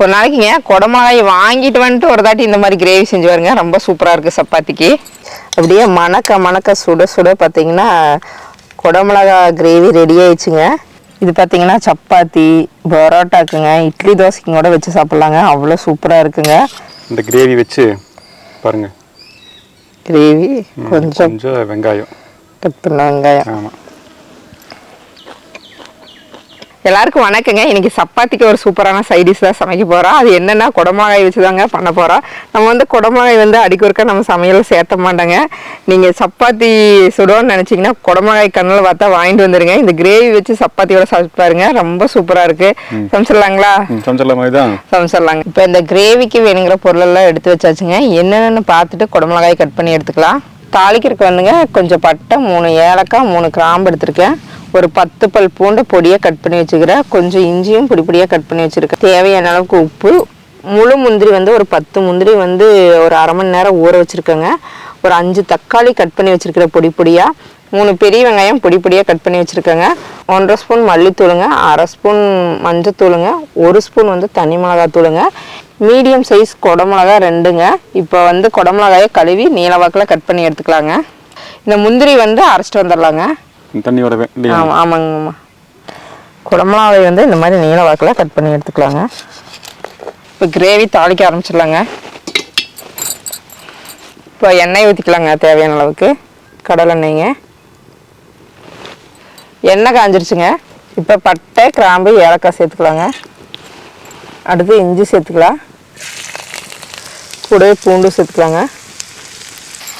ஒரு நாளைக்குங்க குடமிளகாய் வாங்கிட்டு வந்துட்டு ஒரு தாட்டி இந்த மாதிரி கிரேவி செஞ்சு பாருங்க. ரொம்ப சூப்பராக இருக்குது சப்பாத்திக்கு. அப்படியே மணக்க மணக்க சுட சுட பார்த்தீங்கன்னா குடமிளகா கிரேவி ரெடி ஆயிடுச்சுங்க. இது பார்த்தீங்கன்னா சப்பாத்தி பரோட்டாக்குங்க. இட்லி தோசைக்கும் கூட வச்சு சாப்பிட்லாங்க. அவ்வளோ சூப்பராக இருக்குங்க. இந்த கிரேவி வச்சு பாருங்க. கிரேவி கொஞ்சம் கொஞ்சம் வெங்காயம். கட் பண்ண வெங்காயம். ஆமாம் எல்லாருக்கும் வணக்கங்க. இன்னைக்கு சப்பாத்திக்கு ஒரு சூப்பரான சைடிஷ் தான் சமைக்க போகிறோம் அது என்னென்னா குடமிளகாய் வச்சு தாங்க பண்ண போகிறோம் நம்ம வந்து குடமிளகாய் வந்து அடிக்கொருக்க நம்ம சமையலில் சேர்த்த மாட்டோங்க. நீங்கள் சப்பாத்தி சுடோன்னு நினச்சிங்கன்னா குடமிளகாய் கண்ணில் பார்த்தா வாங்கிட்டு வந்துடுங்க இந்த கிரேவி வச்சு சப்பாத்தியோட சாப்பிட்டு பாருங்க. ரொம்ப சூப்பராக இருக்குது சமைச்சிடலாங்களா? ம் சமைச்சல மாதிரி தான் சமைச்சிடலாங்க. இப்போ இந்த கிரேவிக்கு வேணுங்கிற பொருளெல்லாம் எடுத்து வச்சாச்சுங்க. என்னென்னு பார்த்துட்டு குடமிளகாய் கட் பண்ணி எடுத்துக்கலாம். தாளிக்கிறதுக்கு வந்துங்க கொஞ்சம் பட்டை மூணு ஏலக்காய் மூணு கிராம்பு எடுத்திருக்கேன். ஒரு பத்து பல் பூண்டு பொடியாக கட் பண்ணி வச்சுக்கிறேன். கொஞ்சம் இஞ்சியும் பொடி பொடியாக கட் பண்ணி வச்சுருக்கேன். தேவையான அளவுக்கு உப்பு. முழு முந்திரி வந்து ஒரு பத்து முந்திரி வந்து ஒரு அரை மணி நேரம் ஊற வச்சுருக்கேங்க. ஒரு அஞ்சு தக்காளி கட் பண்ணி வச்சுருக்கிற பொடி பொடியாக மூணு பெரிய வெங்காயம் பொடி பொடியாக கட் பண்ணி வச்சுருக்கேங்க. ஒன்றரை ஸ்பூன் மல்லித்தூளுங்க அரை ஸ்பூன் மஞ்சத்தூளுங்க ஒரு ஸ்பூன் வந்து தனி மிளகாத்தூளுங்க. மீடியம் சைஸ் குடமிளகா ரெண்டுங்க. இப்போ வந்து குடமிளகாயை கழுவி நீல வாக்கில் கட் பண்ணி எடுத்துக்கலாங்க. இந்த முந்திரி வந்து அரைச்சிட்டு வந்துடலாங்க. தண்ணியோட ஆமாம் ஆமாங்கம்மா. குடமிளகாவை வந்து இந்த மாதிரி நீல வாக்கில் கட் பண்ணி எடுத்துக்கலாங்க. இப்போ கிரேவி தாளிக்க ஆரம்பிச்சிடலாங்க. இப்போ எண்ணெய் ஊற்றிக்கலாங்க தேவையான அளவுக்கு. கடலெண்ணெய்ங்க எண்ணெய் காஞ்சிருச்சுங்க. இப்போ பட்டை கிராம்பு ஏலக்காய் சேர்த்துக்கலாங்க. அடுத்து இஞ்சி சேர்த்துக்கலாம். கூடவே பூண்டு சேர்த்துக்கலாங்க.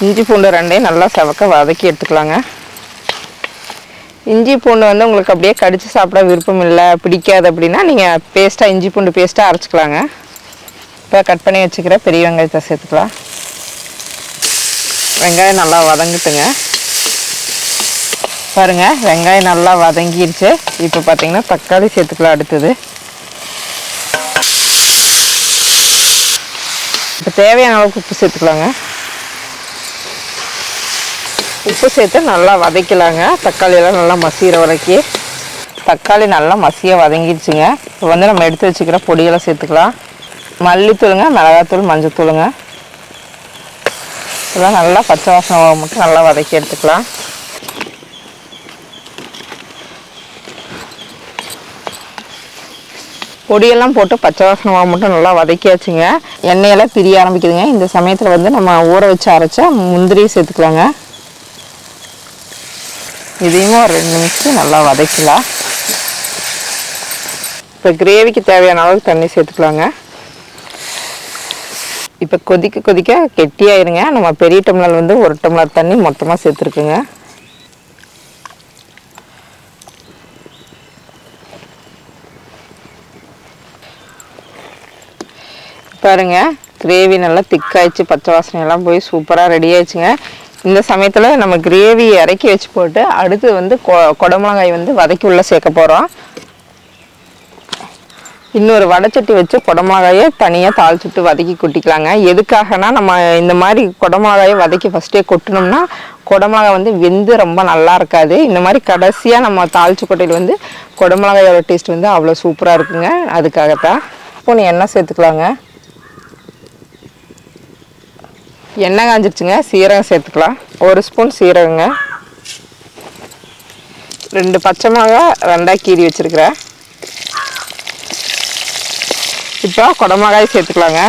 இஞ்சி பூண்டு ரெண்டையும் நல்லா செவக்க வதக்கி எடுத்துக்கலாங்க. இஞ்சி பூண்டு வந்து உங்களுக்கு அப்படியே கடித்து சாப்பிட விருப்பம் இல்லை பிடிக்காது அப்படின்னா நீங்கள் பேஸ்ட்டாக இஞ்சி பூண்டு பேஸ்ட்டாக அரைச்சிக்கலாங்க. இப்போ கட் பண்ணி வச்சுக்கிற பெரிய வெங்காயத்தை சேர்த்துக்கலாம். வெங்காயம் நல்லா வதங்கிட்டுங்க. பாருங்கள் வெங்காயம் நல்லா வதங்கிருச்சு. இப்போ பார்த்திங்கன்னா தக்காளி சேர்த்துக்கலாம் அடுத்தது. இப்போ தேவையான அளவுக்கு உப்பு சேர்த்துக்கலாங்க. உப்பு சேர்த்து நல்லா வதக்கலாங்க. தக்காளியெல்லாம் நல்லா மசிகிற வரைக்கும் தக்காளி நல்லா மசியாக வதங்கிடுச்சுங்க. இப்போ வந்து நம்ம எடுத்து வச்சுக்கிற பொடியெல்லாம் சேர்த்துக்கலாம். மல்லித்தூளுங்க மிளகாத்தூள் மஞ்சத்தூளுங்க. இதெல்லாம் நல்லா பச்சை வாசனை மட்டும் நல்லா வதக்கி எடுத்துக்கலாம். பொடியெல்லாம் போட்டு பச்சை வாசனமாக மட்டும் நல்லா வதக்கியாச்சுங்க. எண்ணெயெல்லாம் பிரிய ஆரம்பிக்குதுங்க. இந்த சமயத்தில் வந்து நம்ம ஊற வச்சு அரைச்சா முந்திரி சேர்த்துக்கலாங்க. இதையும் ஒரு ரெண்டு நிமிஷம் நல்லா வதக்கலாம் இப்போ கிரேவிக்கு தேவையான அளவுக்கு தண்ணி சேர்த்துக்கலாங்க. இப்போ கொதிக்க கொதிக்க கெட்டியாயிருங்க. நம்ம பெரிய டம்ளர் வந்து ஒரு டம்ளர் தண்ணி மொத்தமாக சேர்த்துருக்குங்க. பாருங்க. கிரேவி நல்லா திக்காயிடுச்சு பச்சை வாசனையெல்லாம் போய் சூப்பராக ரெடி ஆயிடுச்சுங்க. இந்த சமயத்தில் நம்ம கிரேவி இறக்கி வச்சு போட்டு அடுத்து வந்து கொ குடமிளகாய் வந்து வதக்கி உள்ளே சேர்க்க போகிறோம் இன்னொரு வடைச்சட்டி வச்சு குடமிளகாயை தனியாக தாளிச்சுட்டு வதக்கி கொட்டிக்கலாங்க. எதுக்காகனா நம்ம இந்த மாதிரி குடமிளகாயை வதக்கி ஃபஸ்ட்டே கொட்டினோம்னா குடமிளகா வந்து வெந்து ரொம்ப நல்லா இருக்காது. இந்த மாதிரி கடைசியாக நம்ம தாளிச்சு கொட்டையில் வந்து குடமிளகாயோட டேஸ்ட் வந்து அவ்வளோ சூப்பராக இருக்குங்க. அதுக்காகத்தான். ஸ்பூன் எண்ணெய் சேர்த்துக்கலாங்க. எண்ணெய் காஞ்சிருச்சுங்க. சீரகம் சேர்த்துக்கலாம். ஒரு ஸ்பூன் சீரகங்க. ரெண்டு பச்சை மிளகா ரெண்டாக கீறி வச்சுருக்கிறேன். இப்போ குடமிளகாய் சேர்த்துக்கலாங்க.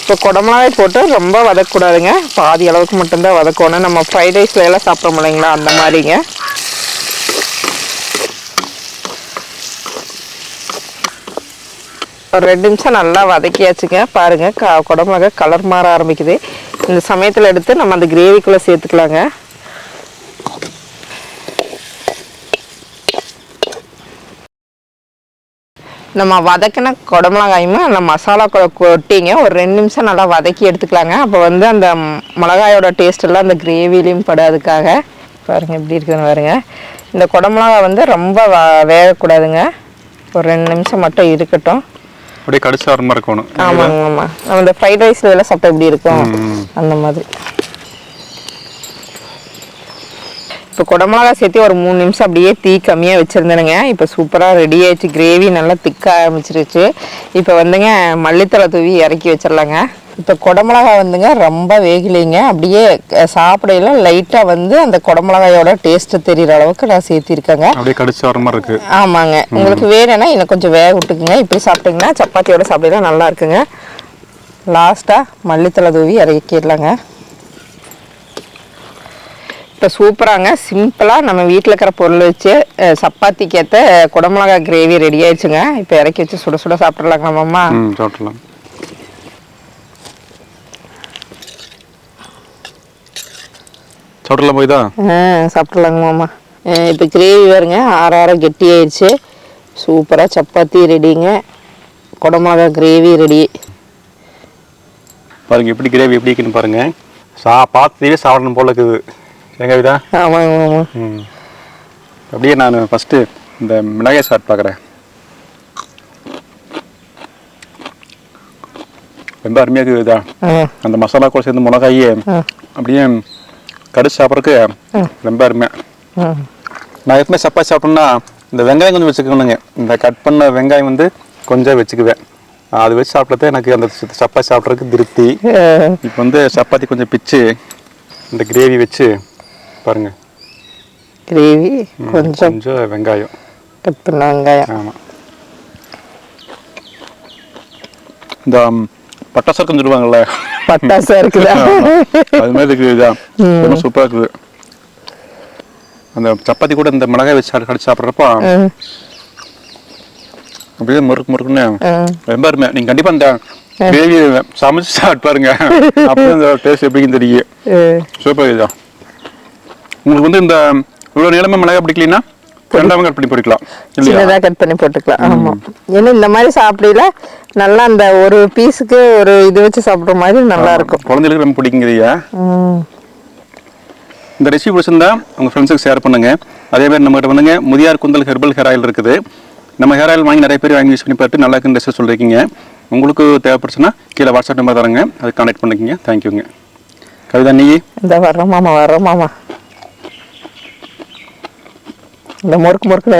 இப்போ குடமிளகாய் போட்டு ரொம்ப வதக்கக்கூடாதுங்க. பாதி அளவுக்கு மட்டும்தான் வதக்கணும். நம்ம ஃப்ரைட் ரைஸில் எல்லாம் சாப்பிட்றோம் இல்லைங்களா? அந்த மாதிரிங்க. ஒரு ரெண்டு நிமிஷம் நல்லா வதக்கியாச்சுங்க. பாருங்க க குடமாக கலர் மாற ஆரம்பிக்குது. இந்த சமயத்தில் எடுத்து நம்ம அந்த கிரேவிக்குள்ளே சேர்த்துக்கலாங்க. நம்ம வதக்கின குடமிளகாயுமே அந்த மசாலா கொட்டிங்க ஒரு ரெண்டு நிமிஷம் நல்லா வதக்கி எடுத்துக்கலாங்க. அப்போ வந்து அந்த மிளகாயோட டேஸ்ட்டெல்லாம் அந்த கிரேவிலையும் படாதுக்காக. பாருங்கள் எப்படி இருக்குதுன்னு பாருங்க. இந்த குடமிளகா வந்து ரொம்ப வ- வேகக்கூடாதுங்க. ஒரு ரெண்டு நிமிஷம் மட்டும் இருக்கட்டும். அப்படியே கடிச்சு வர மாதிரி இருக்கணும் ஆமாங்க ஆமாம் நம்ம இந்த ஃப்ரைட் ரைஸ்ல எல்லாம் சாப்பிட்டா எப்படி இருக்கும். அந்த மாதிரி. இப்போ குடமிளகா சேர்த்து ஒரு மூணு நிமிஷம் அப்படியே தீ கம்மியாக வச்சுருந்தேனுங்க. இப்போ சூப்பராக ரெடி ஆயிடுச்சு. கிரேவி நல்லா திக்க ஆரம்பிச்சிருச்சு. இப்போ வந்துங்க மல்லித்தலை தூவி இறக்கி வச்சிடலாங்க இப்போ குடமிளகா வந்துங்க ரொம்ப வேகலைங்க. அப்படியே சாப்பிடையில லைட்டாக வந்து அந்த குடமிளகாயோட டேஸ்ட்டு தெரிகிற அளவுக்கு நான் சேர்த்திருக்கேங்க. அப்படியே கடிச்சு வர மாதிரி இருக்கு. ஆமாங்க. உங்களுக்கு வேணும்னா இன்னும் கொஞ்சம் வேக விட்டுக்குங்க. இப்படி சாப்பிட்டீங்கன்னா சப்பாத்தியோட சாப்பிடலாம் நல்லா இருக்குங்க. லாஸ்ட்டாக மல்லித்தலை தூவி இறக்கிடலாங்க. இப்போ சூப்பராங்க. சிம்பிளாக நம்ம வீட்டில் இருக்கிற பொருள் வச்சு அஹ், சப்பாத்திக்கு ஏற்ற குடமிளகா கிரேவி ரெடி ஆயிடுச்சுங்க. இப்போ இறக்கி வச்சு சுட சுட சாப்பிட்றலாங்க மாமா? ம் சாப்பிடலாம். சாப்பிடலாம் போய் தான்? ஆ சாப்பிட்றலாங்க மாமா. இப்போ கிரேவி வருங்க ஆற ஆற கெட்டி ஆயிடுச்சு சூப்பராக சப்பாத்தி ரெடிங்க. குடமிளகா கிரேவி ரெடி. பாருங்க எப்படி கிரேவி எப்படி இருக்குன்னு பாருங்க. சா பார்த்துட்டே சாப்பிடணும் போல இருக்குது. எங்க விதா ஆமாங்க மாமா. ம். அப்படியே நான் ஃபஸ்ட்டு இந்த மிளகாய் சாட் பார்க்குறேன். ரொம்ப அருமையாக இருக்குது அந்த மசாலா கூட சேர்ந்து மிளகாயே அப்படியே கடிச்சு சாப்பிட்றதுக்கு ரொம்ப அருமையாக நான் எப்பவுமே சப்பாத்தி சாப்பிட்டோம்னா இந்த வெங்காயம் கொஞ்சம் வச்சுக்கணுங்க. இந்த கட் பண்ண வெங்காயம் வந்து கொஞ்சம் வச்சுக்குவேன். அது வச்சு சாப்பிட்றது எனக்கு அந்த சப்பாத்தி சாப்பிட்றதுக்கு திருப்தி. இப்போ வந்து சப்பாத்தி கொஞ்சம் பிச்சு இந்த கிரேவி வச்சு பாருங்க. கிரேவி கொஞ்சம் கொஞ்சம் வெங்காயம். கட் பண்ண வெங்காயம். ஆமாம் இந்த ம், பட்டாசு இருக்குன்னு சொல்லுவாங்கல்ல. பட்டாசா இருக்குதா. அது மாதிரி இருக்குது இதான் ரொம்ப சூப்பராக இருக்குது. அந்த சப்பாத்தி கூட இந்த மிளகாய் வச்சு கடிச்சு சாப்பிட்றப்போ அப்படியே முறுக்கு முறுக்குன்னு. ரொம்ப அருமை. நீங்க கண்டிப்பா இந்த கிரேவி சமைச்சு சாப்பிட்டு பாருங்க. அப்போ இந்த டேஸ்ட் எப்படின்னு தெரியும். சூப்பர் இதுதான் உங்களுக்கு வந்து இந்த இவ்வளவு நிலமை மிளகாய் பிடிக்கலனா ரெண்டாவது கட் பண்ணி பிடிக்கலாம் இல்லையா? சின்னதா கட் பண்ணி போட்டுக்கலாம். ஆமா. ஏன்னா இந்த மாதிரி சாப்பிடல நல்லா அந்த ஒரு பீஸுக்கு ஒரு இது வச்சு சாப்பிடுற மாதிரி நல்லா இருக்கும். குழந்தைகளுக்கு ரொம்ப பிடிக்குங்கய்யா ம். இந்த ரெசிபி பிடிச்சிருந்தா உங்க ஃப்ரெண்ட்ஸுக்கு ஷேர் பண்ணுங்க. அதே மாதிரி நம்மகிட்ட வந்துங்க முதியார் குந்தல் ஹெர்பல் ஹேர் ஆயில் இருக்குது. நம்ம ஹேர் ஆயில் வாங்கி நிறைய பேர் வாங்கி யூஸ் பண்ணி பார்த்து நல்லா இருக்குன்னு ரெசிபி சொல்லிருக்கீங்க. உங்களுக்கு தேவைப்படுச்சுன்னா கீழே வாட்ஸ்அப் நம்பர் தரேங்க. அதை கான்டாக்ட் பண்ணிக்கங்க. தேங்க்யூங்க கவிதா நீ? இந்த வர்றோம் மாமா வர்றோம் மாமா. இந்த முறுக்கு முறுக்குல